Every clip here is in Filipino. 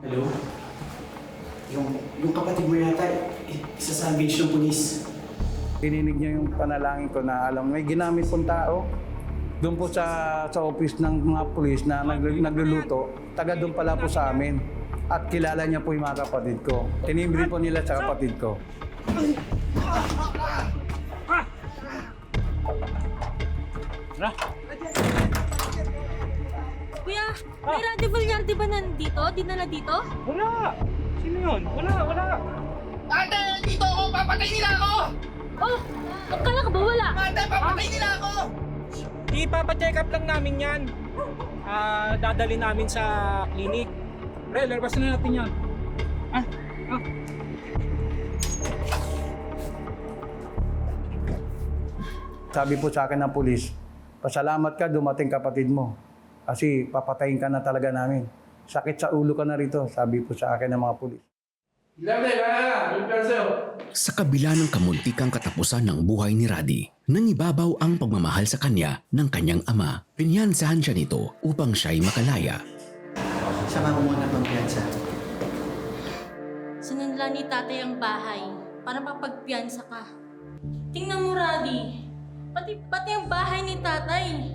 Hello? Yung, yung kapatid mo yata, i- isa sa beach ng pulis. Ininig niya yung panalangin ko na alam, may ginamit pong tao. Doon po sa, sa office ng mga pulis na nag, nagluluto, taga doon pala po sa amin. At kilala niya po yung mga kapatid ko. Tinimbre po nila sa kapatid ko. Kuya, may Radio Villarde ba nandito? Dinala dito? Wala! Sino yun? Wala, wala! Ate, dito ako! Papatay nila ako! Oh, akala ka ba wala? Ate, papatay nila ako! Ipapacheck up lang namin yan. Ah, dadali namin sa clinic. Pre, lalabasan na natin yan. Ah, ah. Sabi po sa akin ng pulis, pasalamat ka, dumating kapatid mo. Kasi papatayin ka na talaga namin. Sakit sa ulo ka na rito, sabi po sa akin ng mga pulis. Sa kabila ng kamuntikang katapusan ng buhay ni Radi, nangibabaw ang pagmamahal sa kanya ng kanyang ama. Pinyansahan siya nito upang siya'y makalaya. Sama ko muna pang piyansa. Sinanla ni tatay ang bahay para mapagpiyansa ka. Tingnan mo, Radi. Pati, pati ang bahay ni tatay.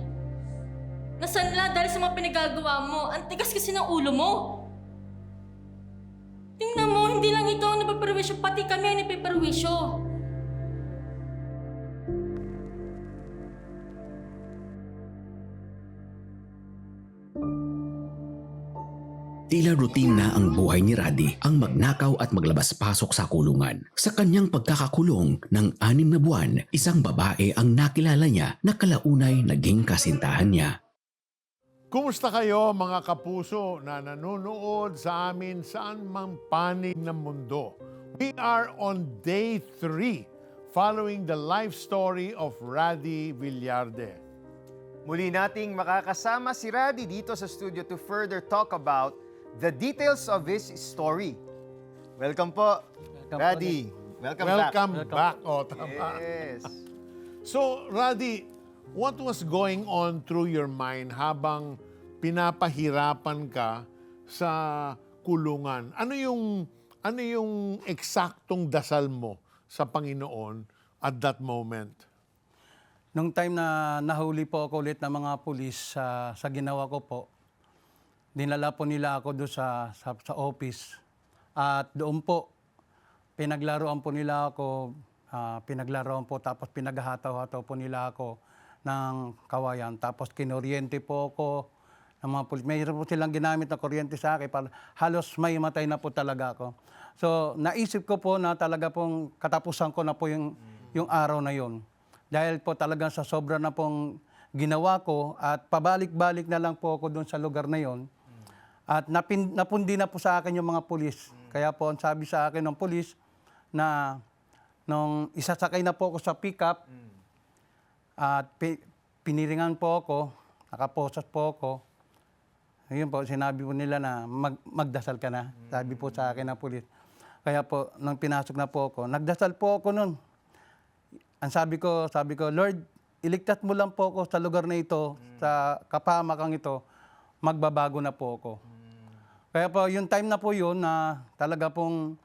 Nasanla dahil sa mga pinagagawa mo. Ang tigas kasi ng ulo mo. Tingnan mo, hindi lang ikaw ang napaperwisyo, pati kami ang napaperwisyo. Tila routine na ang buhay ni Radi ang magnakaw at maglabas-pasok sa kulungan. Sa kanyang pagkakakulong ng anim na buwan, isang babae ang nakilala niya na kalaunay naging kasintahan niya. Kumusta kayo mga kapuso na nanonood sa amin saan mang panig ng mundo? We are on day 3 following the life story of Radi Villarde. Muli nating makakasama si Radi dito sa studio to further talk about the details of his story. Welcome po, Welcome po Radi. Welcome, Welcome back. back. O, tama. Yes. So, Radi, what was going on through your mind habang pinapahirapan ka sa kulungan? Ano yung ano yung eksaktong dasal mo sa Panginoon at that moment? Nung time na nahuli po ako ulit ng mga pulis sa, sa ginawa ko po, dinala po nila ako doon sa, sa, sa office. At doon po, pinaglaruan po nila ako, ah, pinaglaruan po, tapos pinaghahataw-hataw po nila ako ng kawayan. Tapos kinuryente po ako ng mga pulis. Mayroon po silang ginamit na kuryente sa akin. Para halos may matay na po talaga ako. So, naisip ko po na talaga pong katapusan ko na po yung, yung araw na yon. Dahil po talagang sa sobra na pong ginawa ko at pabalik-balik na lang po ako doon sa lugar na yon. At napin, napundi na po sa akin yung mga pulis. Kaya po ang sabi sa akin ng pulis na nung isasakay na po ako sa pickup at pi- piniringan po ako, nakaposas po ako. Ayun po, sinabi po nila na mag, magdasal ka na. Sabi po sa akin ng pulis. Kaya po, nung pinasok na po ako, nagdasal po ako nun. Ang sabi ko, sabi ko, Lord, iligtas mo lang po ako sa lugar na ito, sa kapamakang ito, magbabago na po ako. Kaya po, yung time na po yun na talaga pong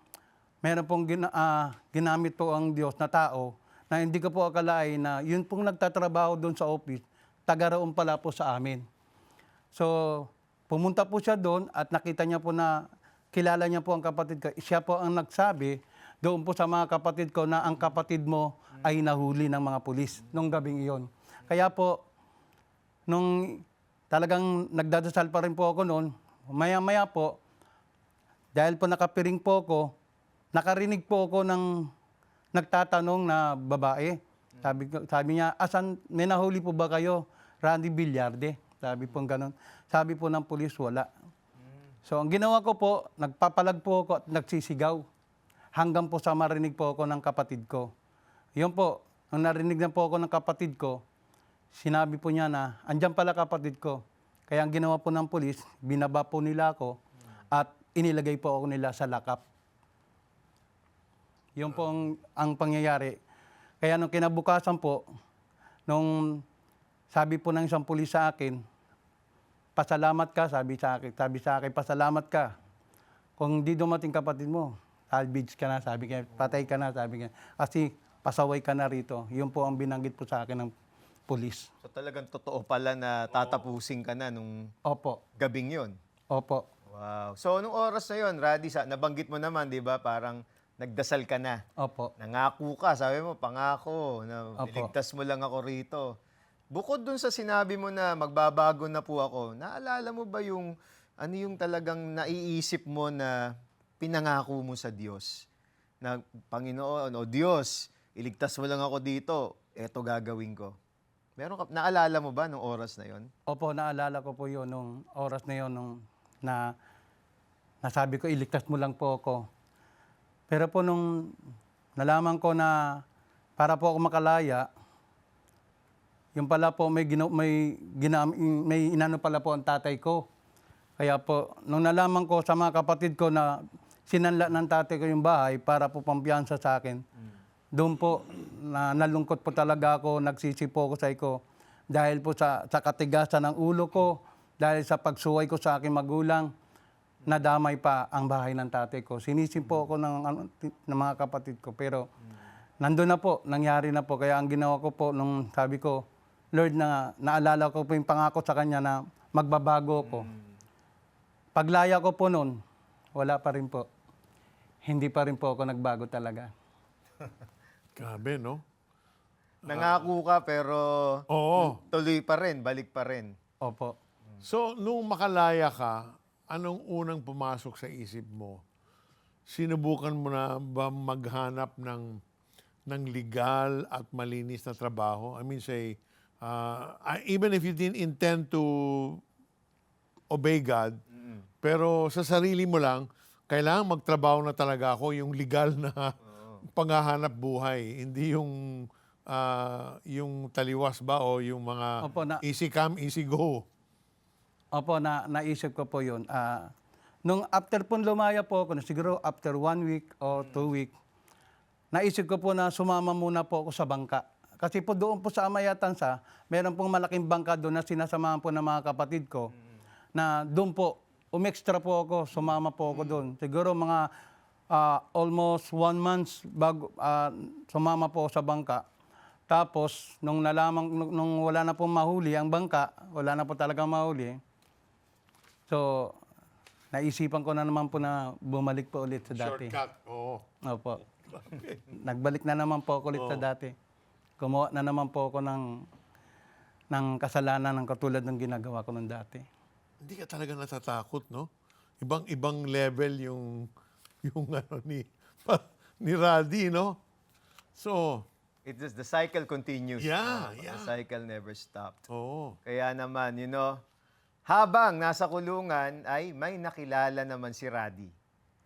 meron pong gina- ah, ginamit po ang Diyos na tao na hindi ko po akalain na yun pong nagtatrabaho doon sa office, taga roon pala po sa amin. So, pumunta po siya doon at nakita niya po na kilala niya po ang kapatid ko. Siya po ang nagsabi doon po sa mga kapatid ko na ang kapatid mo ay nahuli ng mga pulis nung gabing iyon. Kaya po, nung talagang nagdadasal pa rin po ako noon, maya-maya po, dahil po nakapiring po ako, nakarinig po ako ng nagtatanong na babae. Sabi, sabi niya, asan, may nahuli po ba kayo? Randy Villarde. Sabi po ganun. Sabi po ng pulis, wala. So ang ginawa ko po, nagpapalag po ako at nagsisigaw. Hanggang po sa marinig po ako ng kapatid ko. Yun po, nang narinig na po ako ng kapatid ko, sinabi po niya na, andyan pala kapatid ko. Kaya ang ginawa po ng pulis, binaba po nila ako at inilagay po ako nila sa lakap. Yun po ang, ang pangyayari. Kaya nung kinabukasan po, nung sabi po ng isang pulis sa akin, pasalamat ka, sabi sa akin, sabi sa akin, pasalamat ka. Kung di dumating kapatid mo, salvage ka na, sabi niya, patay ka na, sabi niya. Kasi pasaway ka na rito. Yun po ang binanggit po sa akin ng pulis. So talagang totoo pala na tatapusin ka na nung Opo, gabing yon. opo. Wow. So, nung oras na yon, Radi, sa, nabanggit mo naman, di ba, parang nagdasal ka na. Opo. Nangako ka, sabi mo, pangako, na Opo. iligtas mo lang ako rito. Bukod dun sa sinabi mo na magbabago na po ako, naalala mo ba yung, ano yung talagang naiisip mo na pinangako mo sa Diyos? Na, Panginoon, o Diyos, iligtas mo lang ako dito, eto gagawin ko. Meron ka, naalala mo ba nung oras na yon? Opo, naalala ko po yun nung oras na yun nung na nasabi ko, iligtas mo lang po ako. Pero po nung nalaman ko na para po ako makalaya, yung pala po may, gino, may, ginam, may inano pala po ang tatay ko. Kaya po, nung nalaman ko sa mga kapatid ko na sinanla ng tatay ko yung bahay para po pampiyansa sa akin, doon po, na, nalungkot po talaga ako, nagsisi po ako sa ko. Dahil po sa, sa katigasan ng ulo ko, dahil sa pagsuway ko sa aking magulang, nadamay pa ang bahay ng tatay ko. Sinisi po ako ng, ano, ng mga kapatid ko. Pero nandun na po, nangyari na po. Kaya ang ginawa ko po, nung sabi ko, Lord, na naalala ko po yung pangako sa Kanya na magbabago ko. Paglaya ko po noon, wala pa rin po. Hindi pa rin po ako nagbago talaga. Grabe, no? Nangako ka pero Oo. tuloy pa rin, balik pa rin. Opo. So, nung makalaya ka, anong unang pumasok sa isip mo? Sinubukan mo na ba maghanap ng ng legal at malinis na trabaho? I mean, say, uh, I- even if you didn't intend to obey God, pero sa sarili mo lang, kailangan magtrabaho na talaga ako yung legal na panghahanap buhay, hindi yung ah, yung taliwas ba o yung mga Opo, na- easy come, easy go. Opo, na, naisip ko po yun. Ah, nung after po lumaya po ako, siguro after one week o two week, naisip ko po na sumama muna po ako sa bangka. Kasi po doon po sa Amayatan sa, meron pong malaking bangka doon na sinasamahan po ng mga kapatid ko. Na doon po, umextra po ako, sumama po ako doon. Siguro mga ah, almost one month bago ah, sumama po sa bangka. Tapos, nung nalaman, nung, nung wala na pong mahuli ang bangka, wala na po talagang mahuli, so, naisipan ko na naman po na bumalik po ulit sa dati. Shortcut, oo. Opo. Nagbalik na naman po ako ulit sa dati. Gumawa na naman po ako ng, ng kasalanan ng katulad ng ginagawa ko nung dati. Hindi ka talaga natatakot, no? Ibang-ibang level yung yung ano ni ni Radi, no? So, It is the cycle continues. Yeah, no? yeah. The cycle never stopped. oo. Kaya naman, you know, habang nasa kulungan ay may nakilala naman si Radi.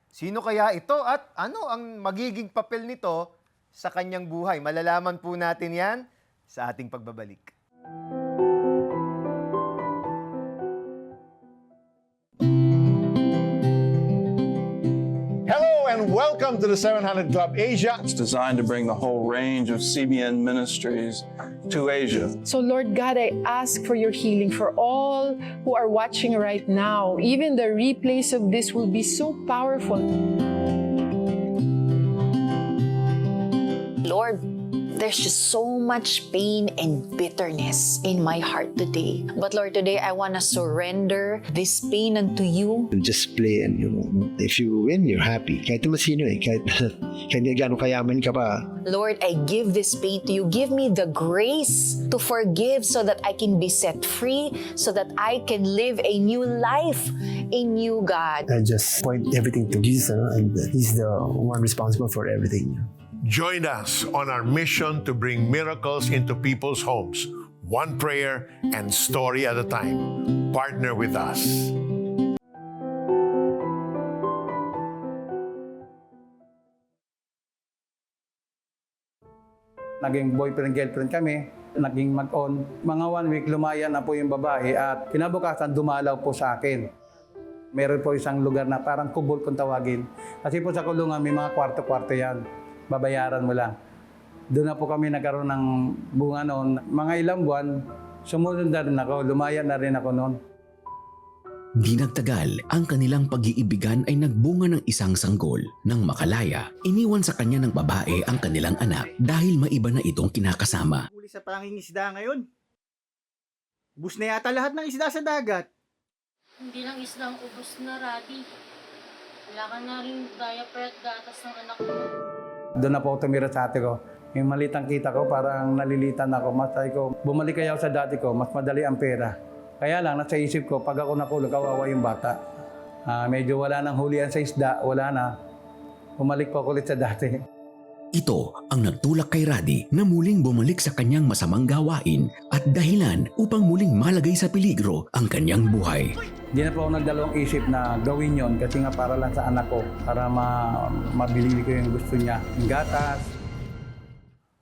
Sino kaya ito at ano ang magiging papel nito sa kanyang buhay? Malalaman po natin yan sa ating pagbabalik. Welcome to the 700 Club Asia. It's designed to bring the whole range of CBN ministries to Asia. So, Lord God, I ask for your healing for all who are watching right now. Even the replays of this will be so powerful. Lord, there's just so much pain and bitterness in my heart today. But Lord, today I want to surrender this pain unto you. just play and you know, if you win, you're happy. Kahit naman sino eh, kahit, kahit gano'ng kayaman ka pa, Lord, I give this pain to you. Give me the grace to forgive so that I can be set free, so that I can live a new life in you, God. I just point everything to Jesus and He's the one responsible for everything. Join us on our mission to bring miracles into people's homes, one prayer and story at a time. Partner with us. Naging boyfriend-girlfriend kami, naging mag-on. Mga one week, lumaya na po yung babae at kinabukasan dumalaw po sa akin. Meron po isang lugar na parang kubol kung tawagin. Kasi po sa kulungan may mga kwarto-kwarto yan. Babayaran mo lang. doon na po kami nagkaroon ng bunga noon. Mga ilang buwan, sumunod na rin ako, lumaya na rin ako noon. Di nagtagal, ang kanilang pag-iibigan ay nagbunga ng isang sanggol. Nang makalaya, iniwan sa kanya ng babae ang kanilang anak dahil maiba na itong kinakasama. Huli sa pangingisda ngayon. Bus na yata lahat ng isda sa dagat. Hindi lang islang ubos na, Raddy. Wala ka na rin diaper at gatas ng anak mo. Doon na po ako tumira sa ate ko. Yung malitang kita ko, parang nalilitan ako. Mas ko, bumalik kaya ako sa dati ko, mas madali ang pera. Kaya lang, nasa isip ko, pag ako nakulong, kawawa yung bata. Ah, medyo wala nang hulihan sa isda, wala na. Bumalik po ulit sa dati. Ito ang nagtulak kay Radi na muling bumalik sa kanyang masamang gawain at dahilan upang muling malagay sa peligro ang kanyang buhay. Hindi na po ako nagdalawang isip na gawin yon kasi nga para lang sa anak ko, para ma mabili ko yung gusto niya. Yung gatas,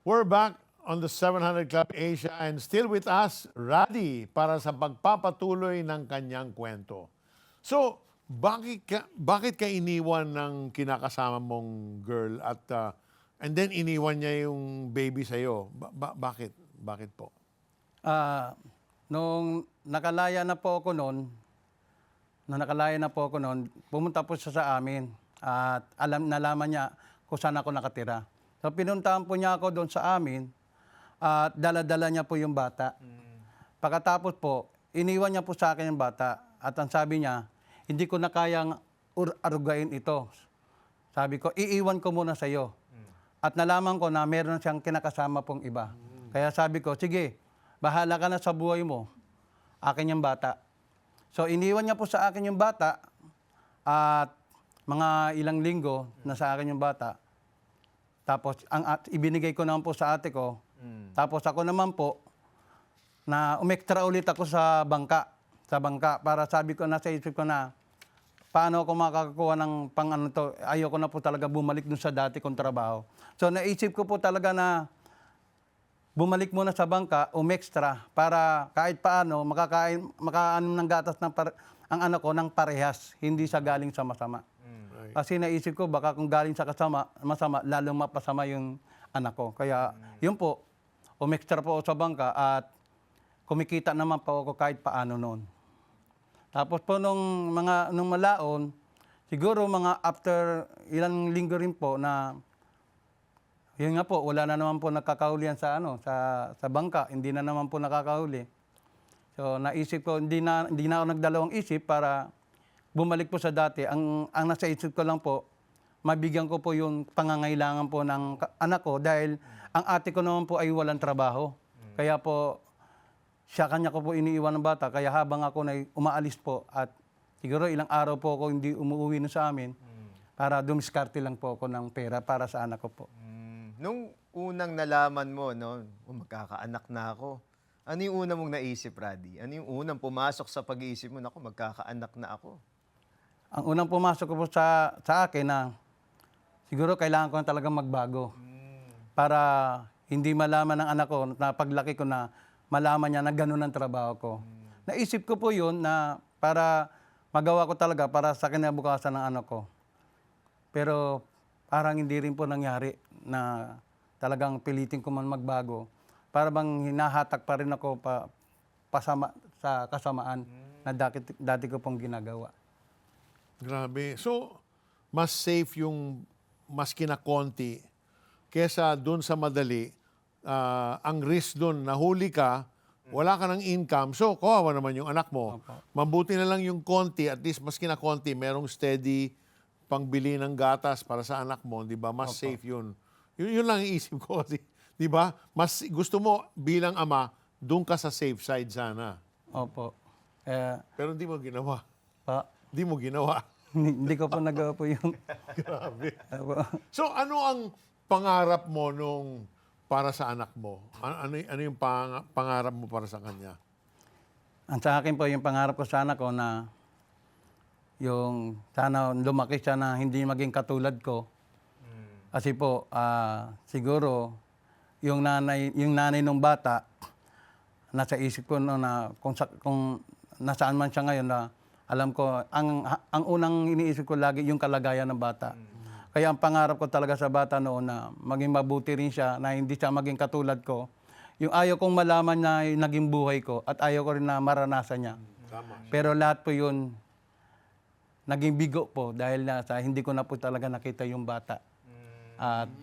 We're back on the 700 Club Asia and still with us, Radi, para sa pagpapatuloy ng kanyang kwento. So, bakit ka, bakit ka iniwan ng kinakasama mong girl at uh, and then iniwan niya yung baby sa'yo? Ba- ba- bakit? Bakit po? Ah, nung nakalaya na po ako noon, nung nakalaya na po ako noon, pumunta po siya sa amin at alam nalaman niya kung saan ako nakatira. So pinuntahan po niya ako doon sa amin at dala-dala niya po yung bata. Pagkatapos po, iniwan niya po sa akin yung bata at ang sabi niya, hindi ko na kayang arugain ito. Sabi ko, iiwan ko muna sa iyo. At nalaman ko na meron siyang kinakasama pong iba. Kaya sabi ko, sige, bahala ka na sa buhay mo. Akin yung bata. So iniwan niya po sa akin yung bata at mga ilang linggo na sa akin yung bata. Tapos ang at, ibinigay ko naman po sa ate ko. Tapos ako naman po na umektra ulit ako sa bangka. Sa bangka para sabi ko nasa isip ko na paano ako makakakuha ng pang ano to. Ayoko na po talaga bumalik dun sa dati kong trabaho. So naisip ko po talaga na bumalik muna sa bangka, umextra, para kahit paano makakain, makaanom ng gatas ng par- ang anak ko ng parehas, hindi sa galing sa masama. Kasi naisip ko, baka kung galing sa kasama, masama, lalong mapasama yung anak ko. Kaya, yun po, umextra po sa bangka at kumikita naman po ako kahit paano noon. Tapos po nung mga nung malaon, siguro mga after ilang linggo rin po na yun nga po, wala na naman po nakakahulihan sa ano, sa sa bangka, hindi na naman po nakakahuli. So naisip ko, hindi na hindi na ako nagdalawang isip para bumalik po sa dati. Ang ang nasa isip ko lang po, mabigyan ko po yung pangangailangan po ng anak ko dahil ang ate ko naman po ay walang trabaho. Kaya po siya kanya ko po iniiwan ng bata kaya habang ako na umaalis po at siguro ilang araw po ako hindi umuwi na sa amin para dumiskarte lang po ako ng pera para sa anak ko po. Nung unang nalaman mo, no, oh, magkakaanak na ako, ano yung unang mong naisip, Raddy? Ano yung unang pumasok sa pag-iisip mo, naku, magkakaanak na ako? Ang unang pumasok ko po sa, sa akin na siguro kailangan ko na talagang magbago. Para hindi malaman ng anak ko na paglaki ko na malaman niya na ganun ang trabaho ko. Naisip ko po yun na para magawa ko talaga para sa kinabukasan ng anak ko. Pero parang hindi rin po nangyari na talagang pilitin ko man magbago. Para bang hinahatak pa rin ako pa, pasama, sa kasamaan na dati, dati ko pong ginagawa. Grabe. So, mas safe yung mas kinakonti kesa doon sa madali. Ah, ang risk doon, nahuli ka, wala ka ng income, so kawawa naman yung anak mo. Mabuti na lang yung konti, at least mas kinakonti, merong steady pangbili ng gatas para sa anak mo, di ba? Mas safe yun. Yun. Yun lang ang isip ko. Di, di ba? Mas gusto mo bilang ama, doon ka sa safe side sana. Opo. Eh, Pero hindi mo ginawa. pa, Hindi mo ginawa. hindi ko po nagawa po yung... Grabe. Opo. So ano ang pangarap mo nung para sa anak mo? Ano, ano, ano yung pang- pangarap mo para sa kanya? Ang sa akin po, yung pangarap ko sana ko na yung sana lumaki siya na hindi maging katulad ko. Kasi po, ah, siguro, yung nanay, yung nanay ng bata, nasa isip ko no, na kung, sa, kung nasaan man siya ngayon na alam ko, ang, ang unang iniisip ko lagi yung kalagayan ng bata. Kaya ang pangarap ko talaga sa bata noon na maging mabuti rin siya, na hindi siya maging katulad ko. Yung ayaw kong malaman na yung naging buhay ko at ayaw ko rin na maranasan niya. Pero lahat po yun, naging bigo po dahil na sa hindi ko na po talaga nakita yung bata. At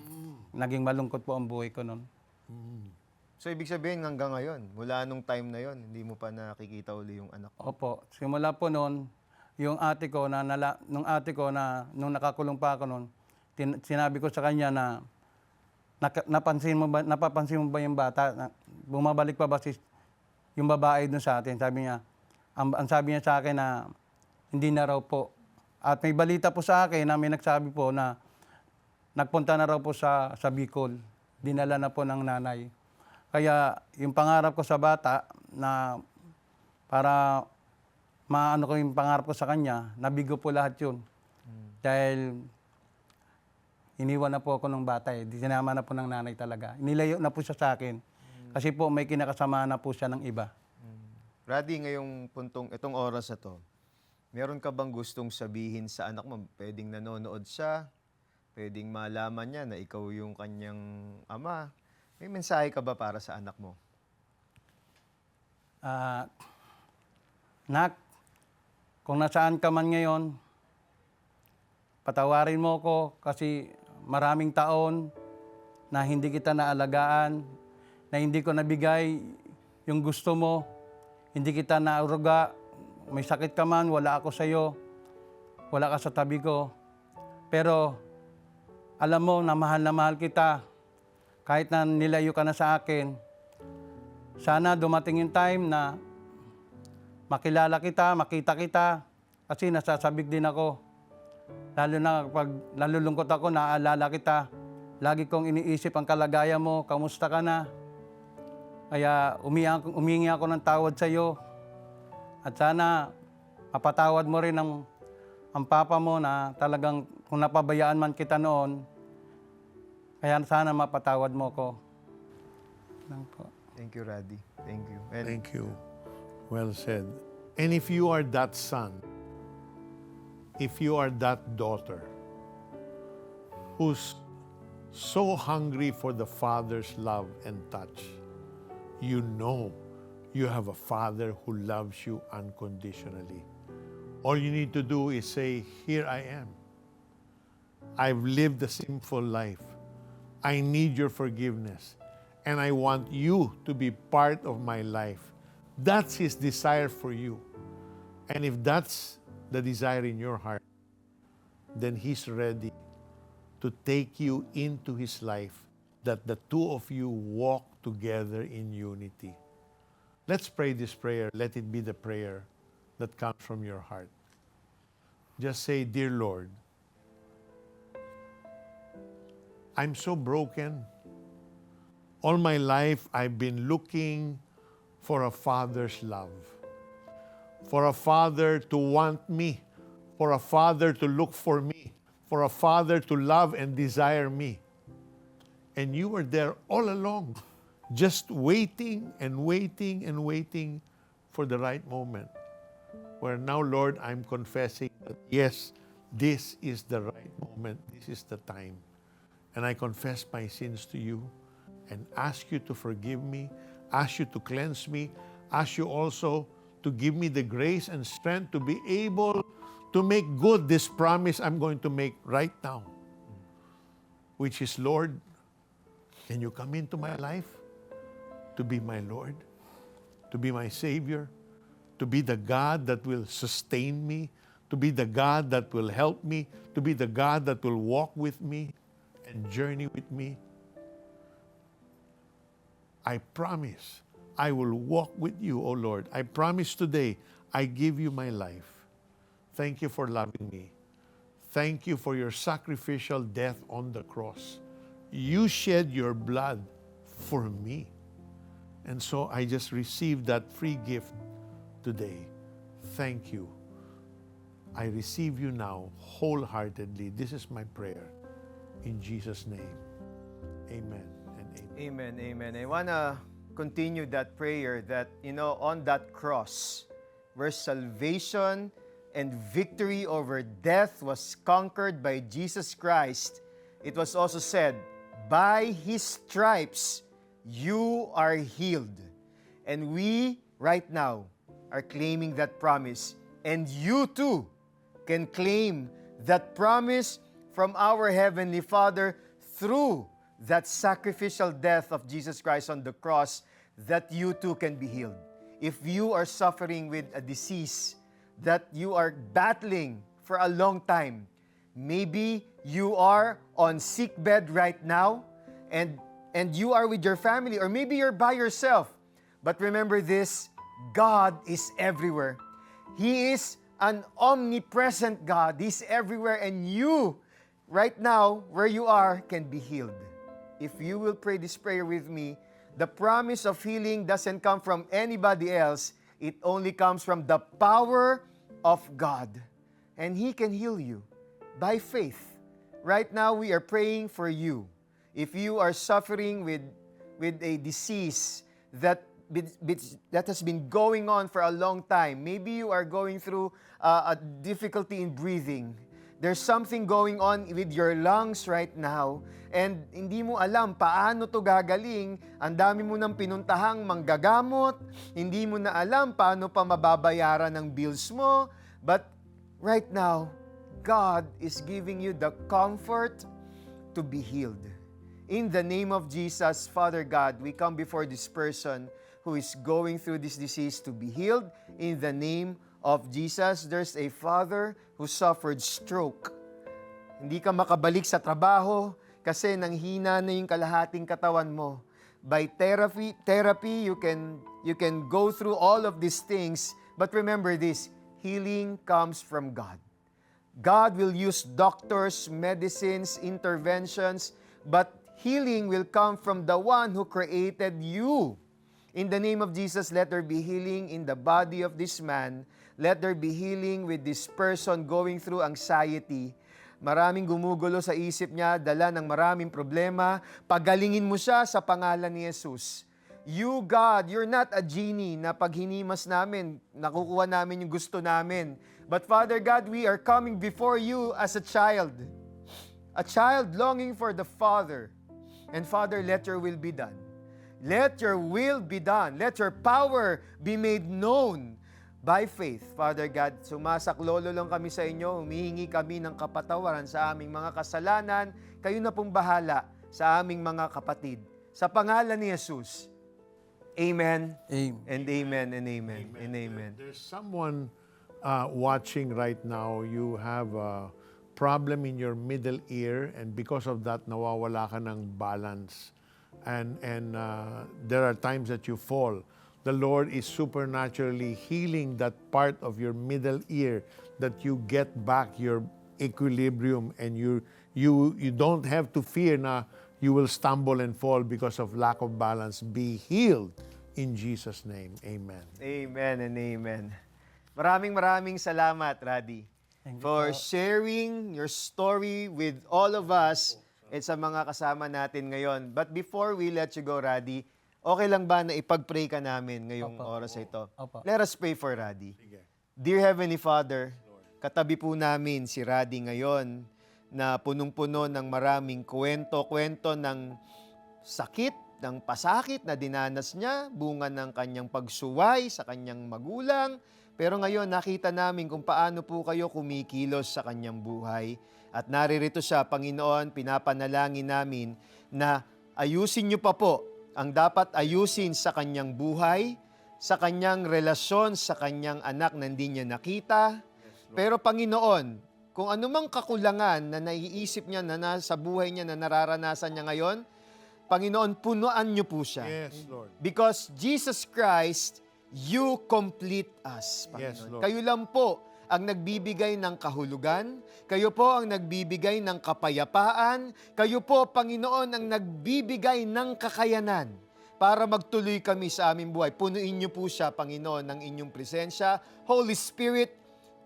naging malungkot po ang buhay ko noon. So, ibig sabihin hanggang ngayon, mula nung time na yon hindi mo pa nakikita uli yung anak mo. Opo, simula po noon, yung ate ko na nala, nung ate ko na nung nakakulong pa ako noon, tin, sinabi ko sa kanya na "Naka- napansin mo ba napapansin mo ba yung bata? Na, bumabalik pa ba si yung babae dun sa atin? Sabi niya, ang, ang sabi niya sa akin na hindi na raw po. At may balita po sa akin na may nagsabi po na nagpunta na raw po sa sa Bicol. Dinala na po ng nanay. Kaya yung pangarap ko sa bata na para maano ko yung pangarap ko sa kanya, nabigo po lahat yun. Dahil iniwan na po ako ng bata eh. Sinama na po ng nanay talaga. Nilayo na po siya sa akin. Kasi po may kinakasama na po siya ng iba. Raddy, ngayong puntong, itong oras na to, meron ka bang gustong sabihin sa anak mo? Pwedeng nanonood siya, pwedeng malaman niya na ikaw yung kanyang ama. May mensahe ka ba para sa anak mo? Ah, nak, kung nasaan ka man ngayon, patawarin mo ko kasi maraming taon na hindi kita naalagaan, na hindi ko nabigay yung gusto mo, hindi kita nauruga, may sakit ka man, wala ako sa'yo, wala ka sa tabi ko. Pero alam mo na mahal na mahal kita, kahit na nilayo ka na sa akin, sana dumating yung time na makilala kita, makita kita, kasi nasasabik din ako. Lalo na pag nalulungkot ako, naaalala kita. Lagi kong iniisip ang kalagayan mo, kamusta ka na? Kaya umiyak, umingi ako ng tawad sa iyo. At sana mapatawad mo rin ang, ang papa mo na talagang kung napabayaan man kita noon, kaya sana mapatawad mo ko. Lang po. Thank you, Raddy. Thank you. And Thank you. Well said. And if you are that son, if you are that daughter who's so hungry for the Father's love and touch, you know you have a Father who loves you unconditionally. All you need to do is say, Here I am. I've lived a sinful life. I need your forgiveness. And I want you to be part of my life. That's His desire for you. And if that's the desire in your heart, then He's ready to take you into His life, that the two of you walk together in unity. Let's pray this prayer. Let it be the prayer that comes from your heart. Just say, Dear Lord, I'm so broken. All my life, I've been looking for a father's love, for a father to want me, for a father to look for me, for a father to love and desire me. And you were there all along, just waiting and waiting and waiting for the right moment. Where now, Lord, I'm confessing that yes, this is the right moment, this is the time. And I confess my sins to you and ask you to forgive me, ask you to cleanse me, ask you also to give me the grace and strength to be able to make good this promise I'm going to make right now, which is, Lord, can you come into my life to be my Lord, to be my Savior, to be the God that will sustain me, to be the God that will help me, to be the God that will walk with me and journey with me? I promise I will walk with you, O Lord. I promise today I give you my life. Thank you for loving me. Thank you for your sacrificial death on the cross. You shed your blood for me. And so I just received that free gift today. Thank you. I receive you now wholeheartedly. This is my prayer. In Jesus' name. Amen and amen. Amen, amen. I wanna continue that prayer that, you know, on that cross, where salvation and victory over death was conquered by Jesus Christ, it was also said, By His stripes you are healed. And we, right now, are claiming that promise. And you too can claim that promise from our Heavenly Father through that sacrificial death of Jesus Christ on the cross, that you too can be healed. If you are suffering with a disease that you are battling for a long time, maybe you are on sick bed right now and and you are with your family or maybe you're by yourself. But remember this, God is everywhere. He is an omnipresent God. He's everywhere and you right now where you are can be healed. If you will pray this prayer with me, the promise of healing doesn't come from anybody else. It only comes from the power of God. And He can heal you by faith. Right now, we are praying for you. If you are suffering with, with a disease that, that has been going on for a long time, maybe you are going through uh, a difficulty in breathing. There's something going on with your lungs right now and hindi mo alam paano to gagaling. Ang dami mo nang pinuntahang manggagamot, hindi mo na alam paano pa mababayaran ng bills mo. But right now, God is giving you the comfort to be healed. In the name of Jesus, Father God, we come before this person who is going through this disease to be healed. In the name of Jesus, there's a father who suffered stroke. Hindi ka makabalik sa trabaho kasi nanghina na yung kalahating katawan mo. By therapy, therapy you can you can go through all of these things, but remember this, healing comes from God. God will use doctors, medicines, interventions, but healing will come from the one who created you. In the name of Jesus, let there be healing in the body of this man. Let there be healing with this person going through anxiety. Maraming gumugulo sa isip niya, dala ng maraming problema. Pagalingin mo siya sa pangalan ni Jesus. You, God, you're not a genie na pag hinimas namin, nakukuha namin yung gusto namin. But Father God, we are coming before you as a child. A child longing for the Father. And Father, let your will be done. Let your will be done. Let your power be made known by faith. Father God, sumasaklolo lang kami sa inyo. Humihingi kami ng kapatawaran sa aming mga kasalanan. Kayo na pong bahala sa aming mga kapatid. Sa pangalan ni Jesus. Amen. Amen. And amen and amen. And amen. There's someone uh, watching right now, you have a problem in your middle ear and because of that, nawawala ka ng balance. And, and uh, there are times that you fall. The Lord is supernaturally healing that part of your middle ear that you get back your equilibrium and you, you, you don't have to fear na you will stumble and fall because of lack of balance. Be healed in Jesus' name. Amen. Amen and amen. Maraming maraming salamat, Radi, for sharing your story with all of us at sa mga kasama natin ngayon. But before we let you go, Radi, okay lang ba na ipag-pray ka namin ngayong oras na ito? Opo. Let us pray for Radi. Dear Heavenly Father, katabi po namin si Radi ngayon na punong-puno ng maraming kwento-kwento ng sakit, ng pasakit na dinanas niya, bunga ng kanyang pagsuway sa kanyang magulang. Pero ngayon nakita namin kung paano po kayo kumikilos sa kanyang buhay. At naririto siya, Panginoon, pinapanalangin namin na ayusin niyo pa po ang dapat ayusin sa kanyang buhay, sa kanyang relasyon sa kanyang anak na hindi niya nakita. Pero Panginoon, kung anumang kakulangan na naiisip niya na nasa buhay niya na nararanasan niya ngayon, Panginoon, punuan niyo po siya. Yes, Lord. Because Jesus Christ, you complete us, Yes, Panginoon. Lord. Kayo lang po ang nagbibigay ng kahulugan. Kayo po ang nagbibigay ng kapayapaan. Kayo po, Panginoon, ang nagbibigay ng kakayanan para magtuloy kami sa aming buhay. Punuin niyo po siya, Panginoon, ng inyong presensya. Holy Spirit,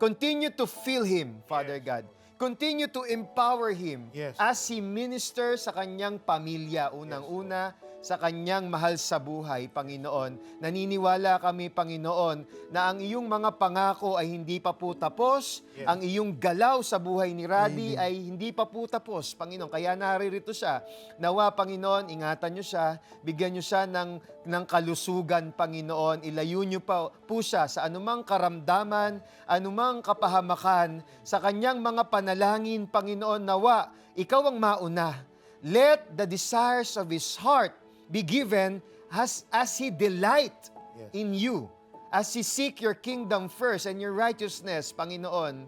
continue to fill Him, Father God. Continue to empower Him Yes. as He ministers sa kanyang pamilya. Unang-una, sa kanyang mahal sa buhay, Panginoon. Naniniwala kami, Panginoon, na ang iyong mga pangako ay hindi pa po tapos, ang iyong galaw sa buhay ni Raddy ay hindi pa po tapos, Panginoon. Kaya naririto siya. Nawa, Panginoon, ingatan niyo siya, bigyan niyo siya ng, ng kalusugan, Panginoon. Ilayo niyo pa po siya sa anumang karamdaman, anumang kapahamakan, sa kanyang mga panalangin, Panginoon, nawa, ikaw ang mauna. Let the desires of his heart be given as, as he delight in you. As he seek your kingdom first and your righteousness, Panginoon,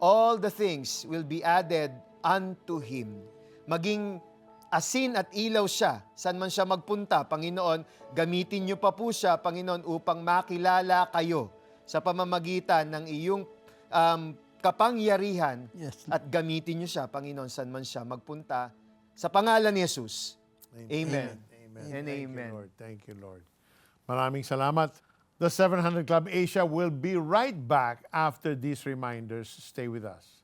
all the things will be added unto him. Maging asin at ilaw siya, saan man siya magpunta, Panginoon, gamitin niyo pa po siya, Panginoon, upang makilala kayo sa pamamagitan ng iyong um, kapangyarihan Yes. at gamitin niyo siya, Panginoon, saan man siya magpunta. Sa pangalan ni Jesus. Amen. Amen. And Thank amen. you, Lord. Thank you, Lord. Maraming salamat. The 700 Club Asia will be right back after these reminders. Stay with us.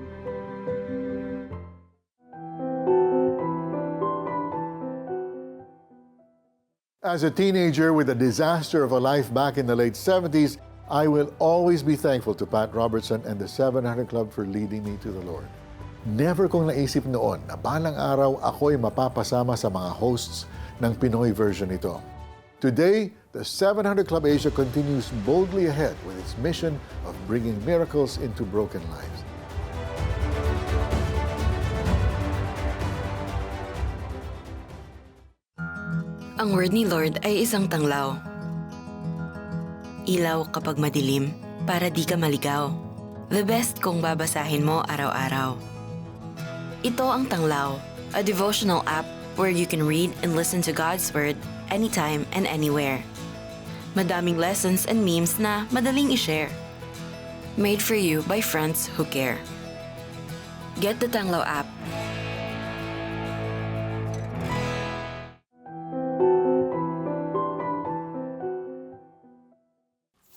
As a teenager with a disaster of a life back in the late 70s, I will always be thankful to Pat Robertson and the 700 Club for leading me to the Lord. Never kong naisip noon na balang araw ako'y mapapasama sa mga hosts ng Pinoy version nito. Today, the 700 Club Asia continues boldly ahead with its mission of bringing miracles into broken lives. Ang word ni Lord ay isang tanglaw. Ilaw kapag madilim para di ka maligaw. The best kung babasahin mo araw-araw. Ito ang Tanglaw, a devotional app where you can read and listen to God's Word anytime and anywhere. Madaming lessons and memes na madaling i-share. Made for you by friends who care. Get the Tanglaw app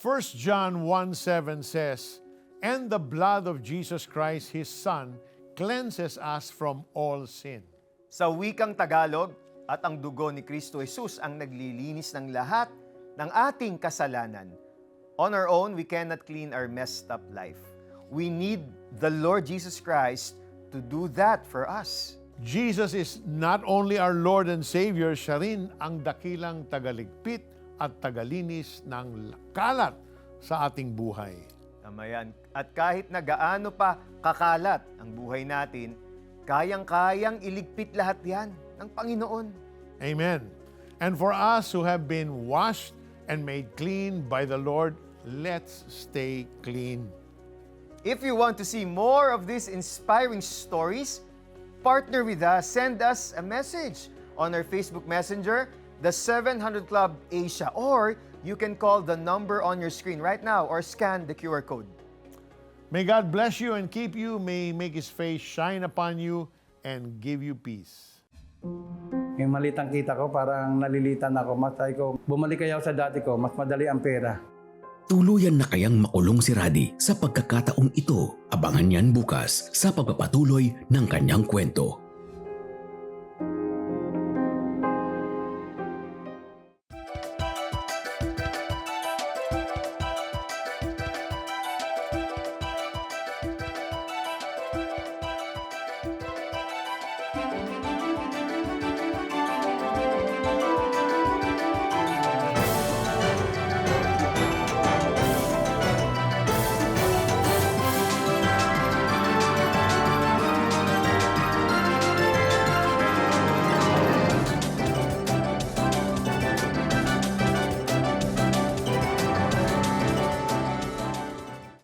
1 John 1 7 says, And the blood of Jesus Christ, his Son, cleanses us from all sin. Sa wikang Tagalog, at ang dugo ni Kristo Jesus ang naglilinis ng lahat ng ating kasalanan. On our own, we cannot clean our messed up life. We need the Lord Jesus Christ to do that for us. Jesus is not only our Lord and Savior, siya rin ang dakilang tagaligpit at tagalinis ng kalat sa ating buhay. Tama yan. At kahit na gaano pa kakalat ang buhay natin, kayang-kayang iligpit lahat yan ng Panginoon. Amen. And for us who have been washed and made clean by the Lord, let's stay clean. If you want to see more of these inspiring stories, partner with us. Send us a message on our Facebook Messenger, the 700 Club Asia, or you can call the number on your screen right now or scan the QR code. May God bless you and keep you. May He make His face shine upon you and give you peace. Yung malitang kita ko, parang nalilitan ako. Mas sabi ko, bumalik kayo sa dati ko, mas madali ang pera. Tuluyan na kayang makulong si Raddy sa pagkakataong ito. Abangan yan bukas sa pagpapatuloy ng kanyang kwento.